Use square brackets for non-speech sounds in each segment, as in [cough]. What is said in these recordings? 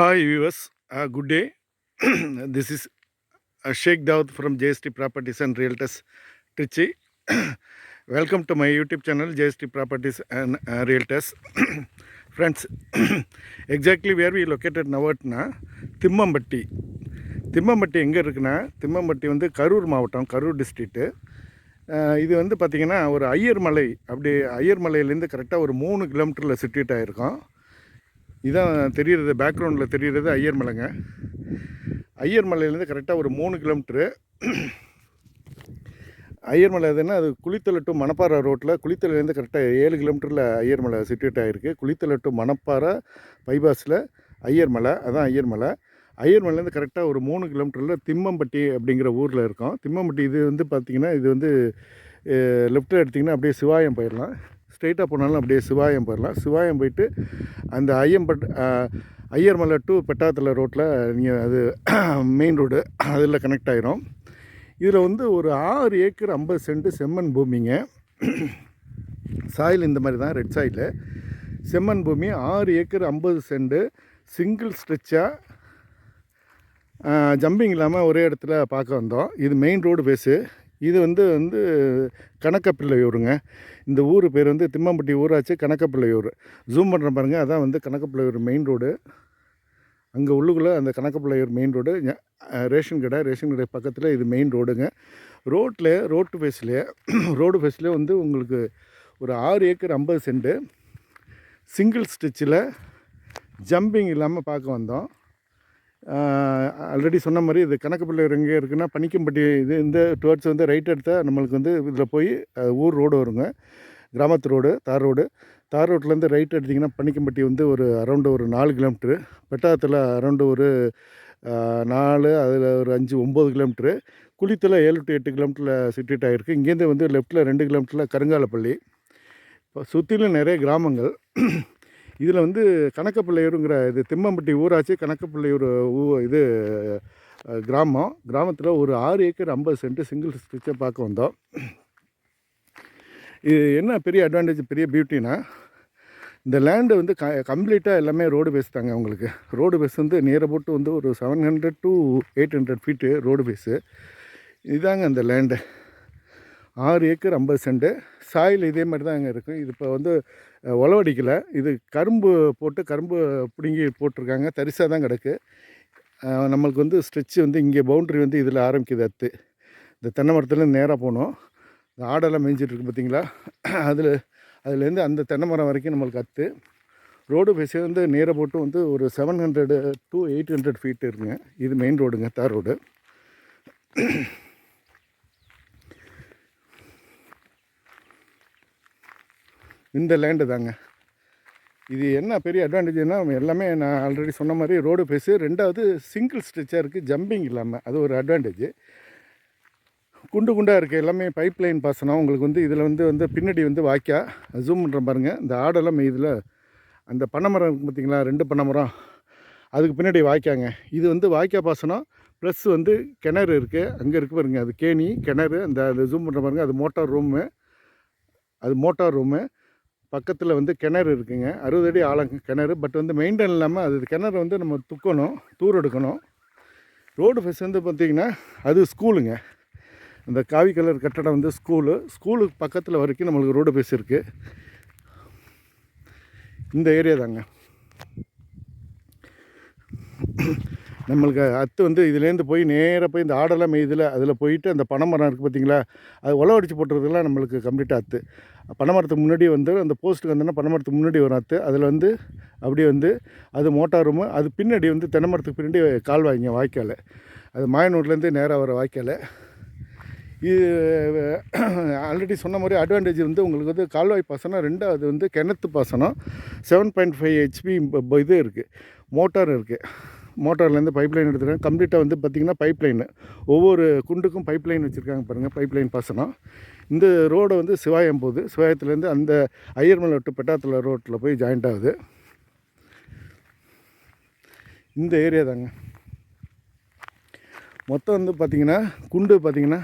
Hi viewers good day this is Sheikh Dawood from JST properties and realtors Trichy welcome to my YouTube channel JST properties and realtors friends exactly where we located நவர்ட்னா Thimmampatti Thimmampatti எங்கே இருக்குன்னா திம்மம்பட்டி வந்து கரூர் மாவட்டம் Karur district இது வந்து பார்த்திங்கன்னா ஒரு ஐயர் மலை அப்படி ஐயர் மலையிலேருந்து கரெக்டாக ஒரு மூணு கிலோமீட்டரில் சிட்டிட் ஆகிருக்கோம் இதான் தெரிகிறது பேக்ரவுண்டில் தெரிகிறது ஐயர் மலைங்க. ஐயர் மலையிலேருந்து கரெக்டாக ஒரு மூணு கிலோமீட்ரு ஐயர் மலை எதுன்னா அது குளித்தலை டு மணப்பாறை ரோட்டில் குளித்தலைலேருந்து கரெக்டாக ஏழு கிலோமீட்டரில் ஐயர் மலை சிட்டுவேட் ஆகிருக்கு குளித்தலை டு மணப்பாறை பைபாஸில் ஐயர் மலை அதான் ஐயர் மலை. ஐயர் மலைலேருந்து கரெக்டாக ஒரு மூணு கிலோமீட்டரில் திம்மம்பட்டி அப்படிங்கிற ஊரில் இருக்கோம். திம்மம்பட்டி இது வந்து பார்த்திங்கன்னா இது வந்து லெஃப்ட்டில் எடுத்திங்கன்னா அப்படியே சிவாயம் போயிடலாம். ஸ்ட்ரெயிட்டாக போனாலும் அப்படியே சிவாயம் போயிடலாம். சிவாயம் போயிட்டு அந்த ஐயம்பட் ஐயர்மலை டு பெட்டாத்தலை ரோட்டில் நீங்கள் அது மெயின் ரோடு அதில் கனெக்ட் ஆகிரும் இதில் வந்து ஒரு ஆறு ஏக்கர் ஐம்பது சென்ட்டு செம்மண் பூமிங்க. [clears throat] சாயில் இந்த மாதிரி தான் ரெட் சாயில் செம்மண் பூமி ஆறு ஏக்கர் ஐம்பது சென்ட்டு சிங்கிள் ஸ்ட்ரெச்சாக ஜம்பிங் இல்லாமல் ஒரே இடத்துல பார்க்க வந்தோம். இது மெயின் ரோடு பேஸு இது வந்து வந்து கணக்கப்பிள்ளையூருங்க. இந்த ஊர் பேர் வந்து திம்மம்பட்டி ஊராட்சி கணக்கப்பிள்ளையூர். ஜூம் பண்ணுற பாருங்கள் அதான் வந்து கணக்கப்பிள்ளையூர் மெயின் ரோடு அங்கே உள்ளுக்குள்ளே அந்த கணக்கப்பிள்ளையூர் மெயின் ரோடு ரேஷன் கடை ரேஷன் கடை பக்கத்தில் இது மெயின் ரோடுங்க ரோட்டில் ரோட்டு ஃபேஸ்லேயே ரோடு ஃபேஸ்லேயே வந்து உங்களுக்கு ஒரு ஆறு ஏக்கர் ஐம்பது சென்ட்டு சிங்கிள் ஸ்டிச்சில் ஜம்பிங் இல்லாமல் பார்க்க வந்தோம். ஆல்ரெடி சொன்ன மாதிரி இது கணக்கு எங்கே இருக்குன்னா பனிக்கம்பட்டி இது இந்த டுவர்ட்ஸ் வந்து ரைட் எடுத்தால் நம்மளுக்கு வந்து இதில் போய் ஊர் ரோடு வருங்க. கிராமத்து ரோடு தார் ரோடு தார் ரோட்லேருந்து ரைட் எடுத்திங்கன்னா பனிக்கம்பட்டி வந்து ஒரு அரௌண்டு ஒரு நாலு கிலோமீட்ரு பெட்டாத்தில் அரௌண்டு ஒரு நாலு அதில் ஒரு அஞ்சு ஒம்பது கிலோமீட்ரு குளித்தில் ஏழு டு எட்டு கிலோமீட்டரில் சிட்டிட் ஆகிருக்கு இங்கேருந்து வந்து லெஃப்ட்டில் ரெண்டு கிலோமீட்டரில் கருங்காலப்பள்ளி. இப்போ சுற்றிலும் நிறைய கிராமங்கள். இதில் வந்து கணக்கப்பிள்ளையூருங்கிற இது திம்மம்பட்டி ஊராட்சி கணக்கப்பிள்ளையூர் ஊ இது கிராமம். கிராமத்தில் ஒரு ஆறு ஏக்கர் ஐம்பது சென்ட்டு சிங்கிள் ஸ்டிச்சை பார்க்க வந்தோம். இது என்ன பெரிய அட்வான்டேஜ் பெரிய பியூட்டினா இந்த லேண்டு வந்து க கம்ப்ளீட்டாக எல்லாமே ரோடு பேஸ் தாங்க உங்களுக்கு. ரோடு பேஸ் வந்து நேரை போட்டு வந்து ஒரு seven hundred to eight hundred feet road face. இதுதாங்க அந்த லேண்டு. ஆறு ஏக்கர் ஐம்பது சென்ட்டு சாயில் இதே மாதிரி தான் அங்கே இருக்கும் இது இப்போ வந்து உழவடிக்கலை. இது கரும்பு போட்டு கரும்பு பிடுங்கி போட்டிருக்காங்க. தரிசாக தான் கிடக்கு. நம்மளுக்கு வந்து ஸ்ட்ரெச்சு வந்து இங்கே பவுண்ட்ரி வந்து இதில் ஆரம்பிக்குது அத்து. இந்த தென்னை மரத்துலேருந்து நேராக போகணும். இந்த ஆடெல்லாம் மேய்ஞ்சிட்ருக்கு பார்த்தீங்களா அதில் அதுலேருந்து அந்த தென்னை மரம் வரைக்கும் நம்மளுக்கு அத்து. ரோடு பேசி வந்து நேராக போட்டு வந்து ஒரு seven hundred to eight hundred feet இருக்குங்க இது மெயின் ரோடுங்க தார் ரோடு இந்த லேண்டு தாங்க. இது என்ன பெரிய அட்வான்டேஜ்னா எல்லாமே நான் ஆல்ரெடி சொன்ன மாதிரி ரோடு பேஸு ரெண்டாவது சிங்கிள் ஸ்ட்ரெச்சாக இருக்குது ஜம்பிங் இல்லாமல் அது ஒரு அட்வான்டேஜ் குண்டு குண்டாக இருக்குது எல்லாமே பைப் லைன் பாசனம். உங்களுக்கு வந்து இதில் வந்து வந்து பின்னாடி வந்து வாய்க்கா. ஜூம் பண்ணுற பாருங்கள் இந்த ஆடெல்லாம் இதில் அந்த பனைமரம் பார்த்திங்களா? ரெண்டு பனைமரம் அதுக்கு பின்னாடி வாய்க்காங்க. இது வந்து வாய்க்கா பாசனம். ப்ளஸ் வந்து கிணறு இருக்குது அங்கே இருக்குது பாருங்கள் அது கேணி கிணறு. அந்த அது ஜூம் பண்ணுற பாருங்கள் அது மோட்டார் ரூமு அது மோட்டார் ரூமு பக்கத்தில் வந்து கிணறு இருக்குங்க. அறுபது அடி ஆழம் கிணறு. பட் வந்து மெயின்டைன் இல்லாமல் அது கிணறு வந்து நம்ம துக்கணும் தூர் எடுக்கணும். ரோடு ஃபெஸ் வந்து பார்த்திங்கன்னா அது ஸ்கூலுங்க அந்த காவி கலர் கட்டடம் வந்து ஸ்கூலு ஸ்கூலுக்கு பக்கத்தில் வரைக்கும் நம்மளுக்கு ரோடு ஃபெஸ் இருக்குது இந்த ஏரியா தாங்க. நம்மளுக்கு அத்து வந்து இதுலேருந்து போய் நேராக போய் இந்த ஆடெல்லாம் மேய்தில் அதில் போயிட்டு அந்த பனைமரம் இருக்குது பார்த்தீங்களா? அது உழவடிச்சு போட்டுறதுலாம் நம்மளுக்கு கம்ப்ளீட்டாக அத்து. பனைமரத்துக்கு முன்னாடி வந்து அந்த போஸ்ட்டுக்கு வந்தோன்னா பனைமரத்துக்கு முன்னாடி வரும் அத்து. அதில் வந்து அப்படியே வந்து அது மோட்டார் ரூமு அது பின்னாடி வந்து தென்னைமரத்துக்கு பின்னாடி கால்வாய்ங்க வாய்க்கால். அது மாயனூர்லேருந்து நேராக வர வாய்க்கால். இது ஆல்ரெடி சொன்ன மாதிரி அட்வான்டேஜ் வந்து உங்களுக்கு வந்து கால்வாய் பாசனம் ரெண்டாவது வந்து கிணத்து பாசனம் செவன் பாயிண்ட் ஃபைவ் ஹெச்பி இது இருக்குது மோட்டார் இருக்குது மோட்டார்லேருந்து பைப் லைன் எடுத்துருக்காங்க கம்ப்ளீட்டாக வந்து பார்த்திங்கன்னா பைப் லைன் ஒவ்வொரு குண்டுக்கும் பைப் லைன் வச்சுருக்காங்க பாருங்கள் பைப் லைன் பாசனம் இந்த ரோடு வந்து சிவாயம் போகுது. சிவாயத்துலேருந்து அந்த ஐயர்மலை விட்டு பெட்டாத்தலை ரோட்டில் போய் ஜாயிண்ட் ஆகுது. இந்த ஏரியா தாங்க. மொத்தம் வந்து பார்த்திங்கன்னா குண்டு பார்த்திங்கன்னா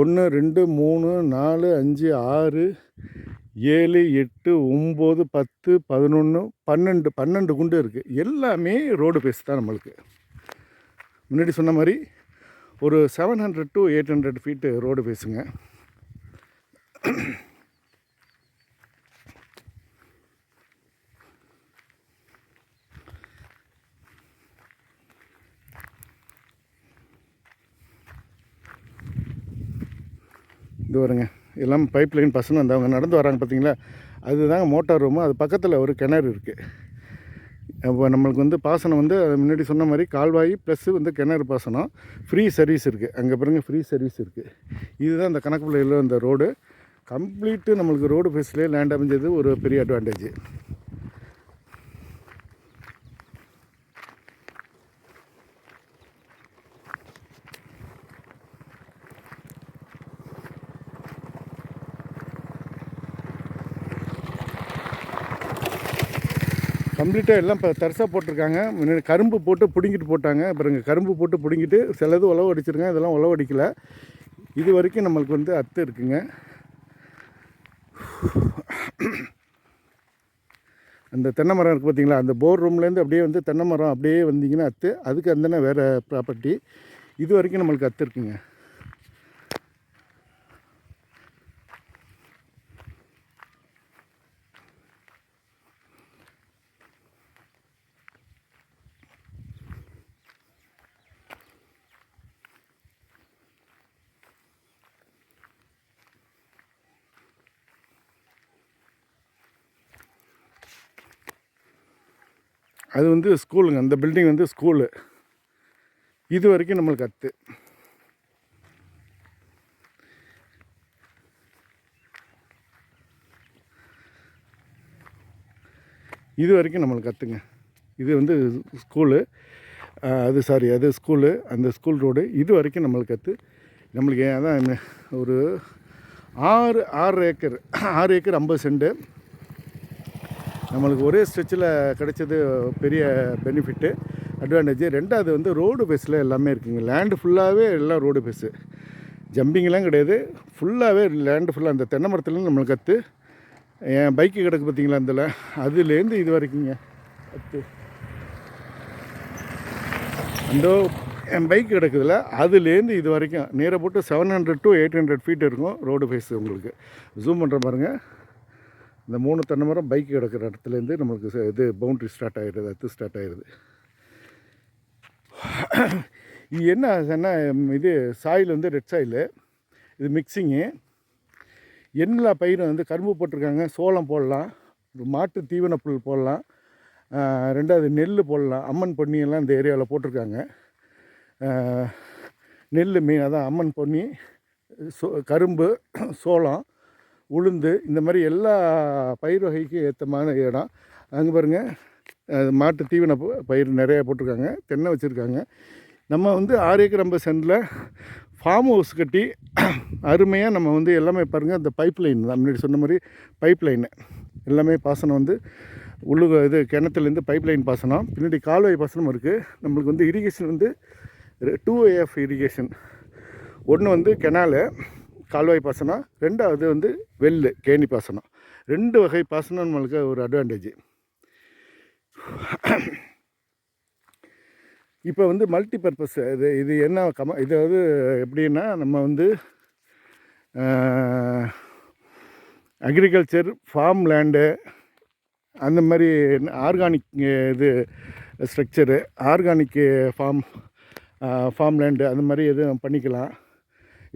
ஒன்று ரெண்டு மூணு நாலு அஞ்சு ஆறு ஏழு எட்டு ஒம்பது பத்து பதினொன்று பன்னெண்டு பன்னெண்டு குண்டு இருக்குது எல்லாமே ரோடு பேஸ் தான் நம்மளுக்கு. முன்னாடி சொன்ன மாதிரி ஒரு seven hundred to eight hundred feet road பேசுங்க இது வருங்க எல்லாம் பைப் லைன் பசங்க வந்து அவங்க நடந்து வராங்க பார்த்தீங்களா அதுதாங்க மோட்டார் ரூமு அது பக்கத்தில் ஒரு கிணறு இருக்குது அப்போ நம்மளுக்கு வந்து பாசனம் வந்து அது முன்னாடி சொன்ன மாதிரி கால்வாய் ப்ளஸ்ஸு வந்து கிணறு பாசனம். ஃப்ரீ சர்வீஸ் இருக்குது அங்கே பாருங்க ஃப்ரீ சர்வீஸ் இருக்குது இதுதான் இந்த கணக்கு பிள்ளையில் அந்த ரோடு கம்ப்ளீட்டு நம்மளுக்கு ரோடு ஃபேஸ்லேயே லேண்ட் அமைஞ்சது ஒரு பெரிய அட்வான்டேஜ் கம்ப்ளீட்டாக எல்லாம் இப்போ தரிசாக போட்டிருக்காங்க. முன்னாடி கரும்பு போட்டு பிடுங்கிட்டு போட்டாங்க. அப்புறம் கரும்பு போட்டு பிடுங்கிட்டு சிலது உழவு அடிச்சிருங்க. இதெல்லாம் உழவு அடிக்கல. இது வரைக்கும் நம்மளுக்கு வந்து அத்து இருக்குங்க. அந்த தென்னை மரம் இருக்குது பார்த்தீங்களா அந்த போர் ரூம்லேருந்து அப்படியே வந்து தென்னை மரம் அப்படியே வந்தீங்கன்னா அத்து. அதுக்கு அந்தன வேறு ப்ராப்பர்ட்டி இது வரைக்கும் நம்மளுக்கு அத்து இருக்குங்க. அது வந்து ஸ்கூலுங்க. அந்த பில்டிங் வந்து ஸ்கூலு. இது வரைக்கும் நம்மளுக்கு அத்து. இது வரைக்கும் நம்மளுக்கு கற்றுங்க இது வந்து ஸ்கூலு. அது சாரி அது ஸ்கூலு. அந்த ஸ்கூல் ரோடு இது வரைக்கும் நம்மளுக்கு கற்று நம்மளுக்கு அதான் ஒரு ஆறு ஆறு ஏக்கர். ஆறு ஏக்கர் ஐம்பது சென்ட்டு நம்மளுக்கு ஒரே ஸ்ட்ரெச்சில் கிடைச்சது பெரிய பெனிஃபிட்டு அட்வான்டேஜ் ரெண்டாவது வந்து ரோடு பேஸில் எல்லாமே இருக்குங்க. லேண்டு ஃபுல்லாகவே எல்லாம் ரோடு பேஸு ஜம்பிங்லாம் கிடையாது. ஃபுல்லாகவே லேண்டு ஃபுல்லாக அந்த தென்னை மரத்துலேருந்து நம்மளுக்கு கற்று என் பைக்கு கிடக்கு பார்த்தீங்களா அதில் அதுலேருந்து இது வரைக்குங்க. கற்று அந்த என் பைக் கிடக்குதுல அதுலேருந்து இது வரைக்கும் நேராக போட்டு seven hundred to eight hundred feet இருக்கும் ரோடு ஃபேஸ் உங்களுக்கு. ஜூம் பண்ணுற பாருங்கள் இந்த மூணு தென்னை மரம் பைக் கிடக்கிற இடத்துலேருந்து நம்மளுக்கு இது பவுண்ட்ரி ஸ்டார்ட் ஆகிடுது அது ஸ்டார்ட் ஆகிடுது இது என்ன என்ன இது சாயில் வந்து ரெட் சாயில் இது மிக்சிங்கு எல்லா பயிரும் வந்து கரும்பு போட்டிருக்காங்க சோளம் போடலாம் மாட்டு தீவன புல் போடலாம் ரெண்டாவது நெல் போடலாம் அம்மன் பொன்னியெல்லாம் இந்த ஏரியாவில் போட்டிருக்காங்க. நெல் மீன் அதான் அம்மன் பொன்னி சோ கரும்பு சோளம் உளுந்து இந்த மாதிரி எல்லா பயிர் வகைக்கும் ஏற்றமான இடம். அங்கே பாருங்கள் மாட்டு தீவன பயிர் நிறையா போட்டிருக்காங்க தென்னை வச்சுருக்காங்க. நம்ம வந்து ஆறு ஏக்கர் ஐம்பது சென்டில் ஃபார்ம் ஹவுஸ் கட்டி அருமையாக நம்ம வந்து எல்லாமே பாருங்கள் அந்த பைப் லைன் தான். முன்னாடி சொன்ன மாதிரி பைப் லைனு எல்லாமே பாசனம் வந்து உள்ளுக இது கிணத்துலேருந்து பைப் லைன் பாசனம். பின்னாடி கால்வாய் பாசனம் இருக்குது நம்மளுக்கு வந்து இரிகேஷன் வந்து டூ ஏஎஃப் இரிகேஷன் ஒன்று வந்து கெனாலு கால்வாய் பாசனம் ரெண்டாவது வந்து வெள்ளு கேணி பாசனம். ரெண்டு வகை பாசனம் நம்மளுக்கு ஒரு அட்வான்டேஜ் இப்போ வந்து மல்டி பர்பஸ் இது இது என்ன கம இது வந்து எப்படின்னா நம்ம வந்து அக்ரிகல்ச்சர் ஃபார்ம் லேண்டு அந்த மாதிரி ஆர்கானிக் இது structure organic farm farm land அந்த மாதிரி எதுவும் பண்ணிக்கலாம்.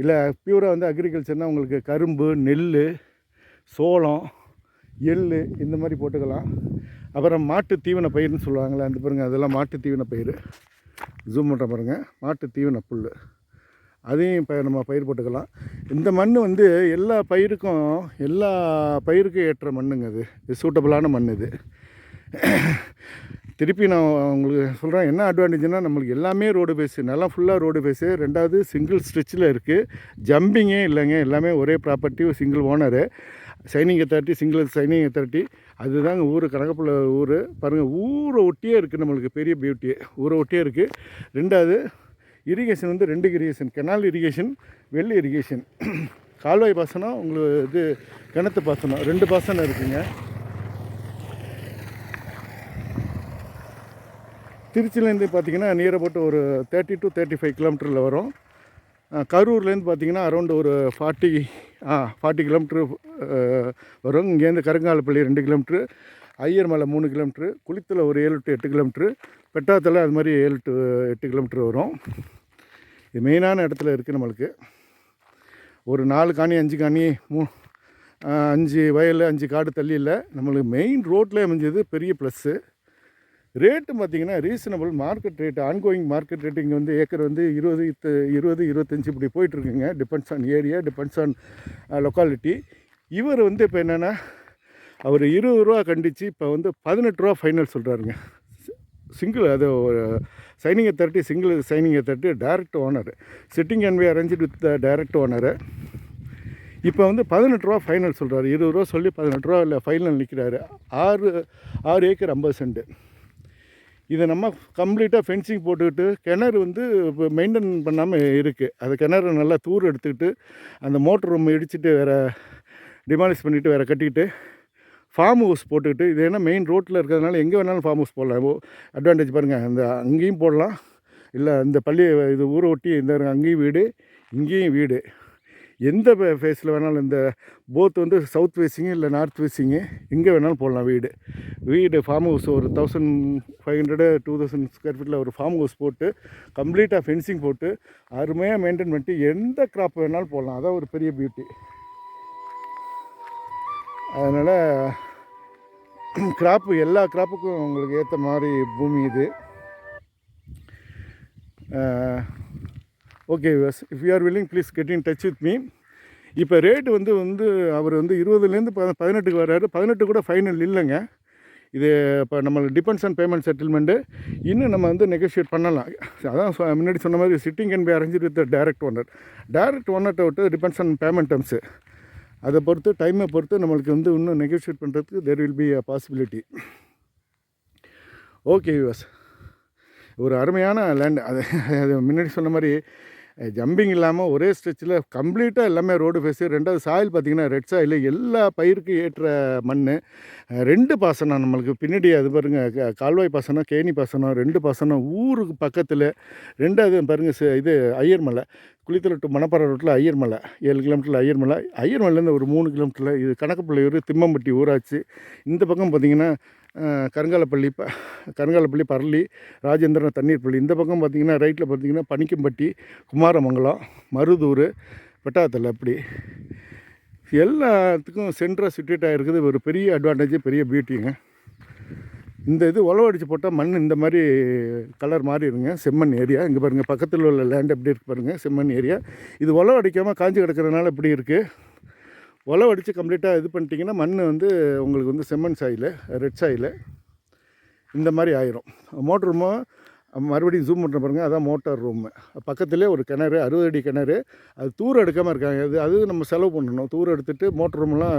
இல்லை பியூராக வந்து அக்ரிகல்ச்சர்னால் உங்களுக்கு கரும்பு நெல் சோளம் எள் இந்த மாதிரி போட்டுக்கலாம். அப்புறம் மாட்டு தீவன பயிர்னு சொல்லுவாங்களே அந்த பாருங்க அதெல்லாம் மாட்டு தீவன பயிர். ஜூம் பண்ணுற பாருங்கள் மாட்டு தீவன புல் அதையும் இப்போ நம்ம பயிர் போட்டுக்கலாம். இந்த மண் வந்து எல்லா பயிருக்கும் எல்லா பயிருக்கும் ஏற்ற மண்ணுங்க அது. இது மண் இது. திருப்பி நான் உங்களுக்கு சொல்கிறேன் என்ன அட்வான்டேஜ்னால் நம்மளுக்கு எல்லாமே ரோடு பேஸு நல்லா ஃபுல்லாக ரோடு பேஸு ரெண்டாவது சிங்கிள் ஸ்ட்ரிச்சில் இருக்குது ஜம்பிங்கே இல்லைங்க எல்லாமே ஒரே property single owner signing authority single signing authority அதுதாங்க ஊர் கணக்கப்புள்ள ஊர். பாருங்கள் ஊரை ஒட்டியே இருக்குது நம்மளுக்கு பெரிய பியூட்டி ஊரை ஒட்டியே இருக்குது ரெண்டாவது இரிகேஷன் வந்து ரெண்டு இரிகேஷன் கெனால் இரிகேஷன் வெள்ளி இரிகேஷன் கால்வாய் பாசனம் உங்களுக்கு இது கிணத்து பாசனம் ரெண்டு பாசனம் இருக்குதுங்க திருச்சியிலேருந்து பார்த்திங்கன்னா நியர் அபவுட் ஒரு தேர்ட்டி டு தேர்ட்டி ஃபைவ் கிலோமீட்டரில் வரும் கரூர்லேருந்து பார்த்தீங்கன்னா அரௌண்ட் ஒரு ஃபார்ட்டி ஆ ஃபார்ட்டி கிலோமீட்ரு வரும். இங்கேருந்து கருங்காலப்பள்ளி ரெண்டு கிலோமீட்ரு ஐயர் மலை மூணு கிலோமீட்ரு குளித்தில் ஒரு ஏழு டு எட்டு கிலோமீட்ரு பெட்டாத்தலை அது மாதிரி ஏழு டு எட்டு கிலோமீட்ரு வரும். இது மெயினான இடத்துல இருக்குது நம்மளுக்கு. ஒரு நாலு காணி அஞ்சு காணி மூ அஞ்சு வயல் அஞ்சு காடு தள்ளி இல்லை. நம்மளுக்கு மெயின் ரோட்டில் அமைஞ்சது பெரிய ப்ளஸ்ஸு ரேட்டு பார்த்தீங்கன்னா reasonable market rate ongoing market rate இங்கே வந்து ஏக்கர் வந்து இருபது இத்து- இருபது இருபத்தஞ்சி இப்படி போயிட்டுருக்குங்க. Depends on area depends on locality இவர் வந்து இப்போ என்னென்னா அவர் இருபது ரூபா கண்டித்து இப்போ வந்து பதினெட்டு ரூபா ஃபைனல் சொல்கிறாருங்க சிங்கிள் அது சைனிங்கை தட்டி single சைனிங்கை thirty direct owner sitting and way arrange with the direct owner இப்போ வந்து பதினெட்டு ரூபா ஃபைனல் சொல்கிறாரு இருபது ரூபா சொல்லி பதினெட்டு ரூபா இல்லை ஃபைனல் நிற்கிறாரு ஆறு ஆறு ஏக்கர் ஐம்பது சென்ட்டு இதை நம்ம கம்ப்ளீட்டாக ஃபென்சிங் போட்டுக்கிட்டு கிணறு வந்து இப்போ மெயின்டைன் பண்ணாமல் இருக்குது அது கிணறு நல்லா தூர் எடுத்துக்கிட்டு அந்த மோட்டர் ரூம் இடிச்சிட்டு வேறு டிமாலிஷ் பண்ணிவிட்டு வேறு கட்டிக்கிட்டு ஃபார்ம் ஹவுஸ் போட்டுக்கிட்டு இது ஏன்னா மெயின் ரோட்டில் இருக்கிறதுனால எங்கே வேணாலும் ஃபார்ம் ஹவுஸ் போடலாம். அட்வான்டேஜ் பாருங்கள் அந்த அங்கேயும் போடலாம். இல்லை இந்த பள்ளி இது ஊரை ஒட்டி இந்த அங்கேயும் வீடு இங்கேயும் வீடு. எந்த ஃபேஸில் வேணாலும் இந்த போத் வந்து சவுத் ஃபேஸிங்கு இல்லை நார்த் ஃபேஸிங்கு எங்கே வேணாலும் போடலாம் வீடு. வீடு ஃபார்ம் ஹவுஸ் ஒரு thousand five hundred two thousand square ஃபீட்டில் ஒரு ஃபார்ம் ஹவுஸ் போட்டு கம்ப்ளீட்டாக ஃபென்சிங் போட்டு அருமையாக மெயின்டைன் பண்ணிட்டு எந்த கிராப் வேணாலும் போடலாம். அதான் ஒரு பெரிய பியூட்டி அதனால் கிராப்பு எல்லா கிராப்புக்கும் உங்களுக்கு ஏற்ற மாதிரி பூமி இது. Okay if you are willing please get in touch with me இப்போ ரேட்டு வந்து வந்து அவர் வந்து இருபதுலேருந்து ப பதினெட்டுக்கு வர்றாரு. பதினெட்டு கூட ஃபைனல் இல்லைங்க. இது இப்போ நம்ம டிபெண்ட்ஸ் ஆன் பேமெண்ட் செட்டில்மெண்ட்டு இன்னும் நம்ம வந்து நெகோஷியேட் பண்ணலாம். அதான் முன்னாடி சொன்ன மாதிரி sitting can be arrange with direct owner direct ஓனர்கிட்ட விட்டு டிபெண்ட்ஸ் ஆன் பேமெண்ட் டர்ம்ஸு அதை பொறுத்து டைமை பொறுத்து நம்மளுக்கு வந்து இன்னும் நெகோஷியேட் பண்ணுறதுக்கு there will be a possibility okay US ஒரு அருமையான லேண்ட் அது அது முன்னாடி சொன்ன மாதிரி ஜம்பிங் இல்லாமல் ஒரே ஸ்ட்ரெச்சில் கம்ப்ளீட்டாக எல்லாமே ரோடு ஃபேஸு ரெண்டாவது சாயில் பார்த்திங்கன்னா ரெட் சாயில் எல்லா பயிருக்கும் ஏற்ற மண். ரெண்டு பாசனம் நம்மளுக்கு பின்னாடி அது பாருங்கள் க- கால்வாய் பாசனம் கேணி பாசனம் ரெண்டு பாசனம் ஊருக்கு பக்கத்தில் ரெண்டாவது பாருங்கள் ச- இது ஐயர்மலை குளித்தலை டு மணப்பாறை ரோட்டில் ஐயர்மலை ஏழு கிலோமீட்டரில் ஐயர்மலை ஐயர்மலைலேருந்து ஒரு மூணு கிலோமீட்டரில் இது கணக்குப்பிள்ளையூர் திம்மம்பட்டி ஊராட்சி. இந்த பக்கம் பார்த்திங்கன்னா கருங்காலப்பள்ளி ப கருங்காலப்பள்ளி பரளி ராஜேந்திரன் தண்ணீர் பள்ளி. இந்த பக்கம் பார்த்திங்கன்னா ரைட்டில் பார்த்திங்கன்னா பனிக்கம்பட்டி குமாரமங்கலம் மருதூர் வெட்டாத்தலை அப்படி. எல்லாத்துக்கும் சென்டராக சுட்டேட் ஆகிருக்குது ஒரு பெரிய அட்வான்டேஜ் பெரிய பியூட்டிங்க இந்த இது உழவடிச்சு போட்டால் மண் இந்த மாதிரி கலர் மாறிடுங்க. செம்மண் ஏரியா. இங்கே பாருங்கள் பக்கத்தில் உள்ள லேண்ட் எப்படி இருக்குது பாருங்கள் செம்மண் ஏரியா. இது உழவு அடிக்காமல் காஞ்சி கிடக்கிறதுனால இப்படி இருக்குது உழவு அடித்து கம்ப்ளீட்டாக இது பண்ணிட்டீங்கன்னா மண் வந்து உங்களுக்கு வந்து செம்மண் சாயில் ரெட் சாயில் இந்த மாதிரி ஆயிரும். மோட்ருமோ மறுபடியும் ஜூம் பண்ணுற பாருங்கள் அதான் மோட்டார் ரூமு பக்கத்துலேயே ஒரு கிணறு அறுபது அடி கிணறு. அது தூர் எடுக்காமல் இருக்காங்க. அது அது நம்ம செலவு பண்ணணும். தூர் எடுத்துட்டு மோட்டர் ரூம்லாம்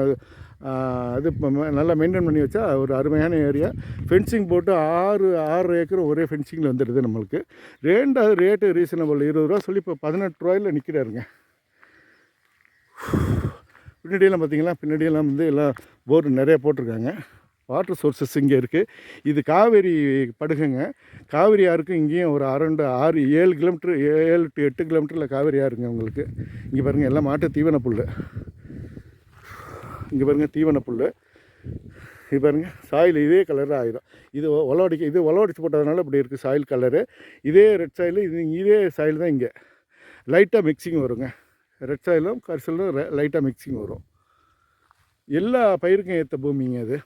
அது இப்போ நல்லா மெயின்டைன் பண்ணி வச்சா ஒரு அருமையான ஏரியா ஃபென்சிங் போட்டு ஆறு ஆறு ஏக்கர் ஒரே ஃபென்சிங்கில் வந்துடுது நம்மளுக்கு. ரெண்டாவது ரேட்டு ரீசனபிள் இருபது ரூபா சொல்லி இப்போ பதினெட்டு ரூபாயில் நிற்கிறாருங்க பின்னாடியெல்லாம் பார்த்திங்கன்னா பின்னாடியெல்லாம் வந்து எல்லாம் போர்டு நிறையா போட்டிருக்காங்க. வாட்டர் சோர்சஸ் இங்கே இருக்குது இது காவேரி படுகைங்க. காவேரி ஆறுக்கும் இங்கேயும் ஒரு அரௌண்டு ஆறு ஏழு கிலோமீட்டர் ஏழு டு எட்டு கிலோமீட்டரில் காவேரி ஆறுங்க உங்களுக்கு. இங்கே பாருங்கள் எல்லாம் மாட்டு தீவன புல் இங்கே பாருங்கள் தீவன புல் இது பாருங்க சாயில் இதே கலரில் ஆயிரும். இது உழவடிக்க இது உழவடிச்சு போட்டதுனால இப்படி இருக்குது சாயில் கலரு இதே ரெட் சாயில் இது இதே சாயில் தான் இங்கே. லைட்டாக மிக்சிங் வருங்க. ரெட் சாயிலும் கரிசலும் லைட்டாக மிக்சிங் வரும். எல்லா பயிருக்கும் ஏற்ற பூமிங்க அது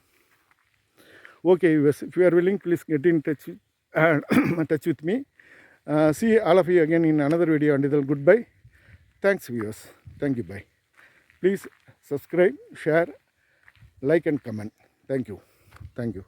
okay viewers if you are willing please get in touch uh, and [clears throat] touch with me. Uh, see all of you again in another video until goodbye. Thanks viewers thank you bye. Please subscribe share like and comment. Thank you. Thank you.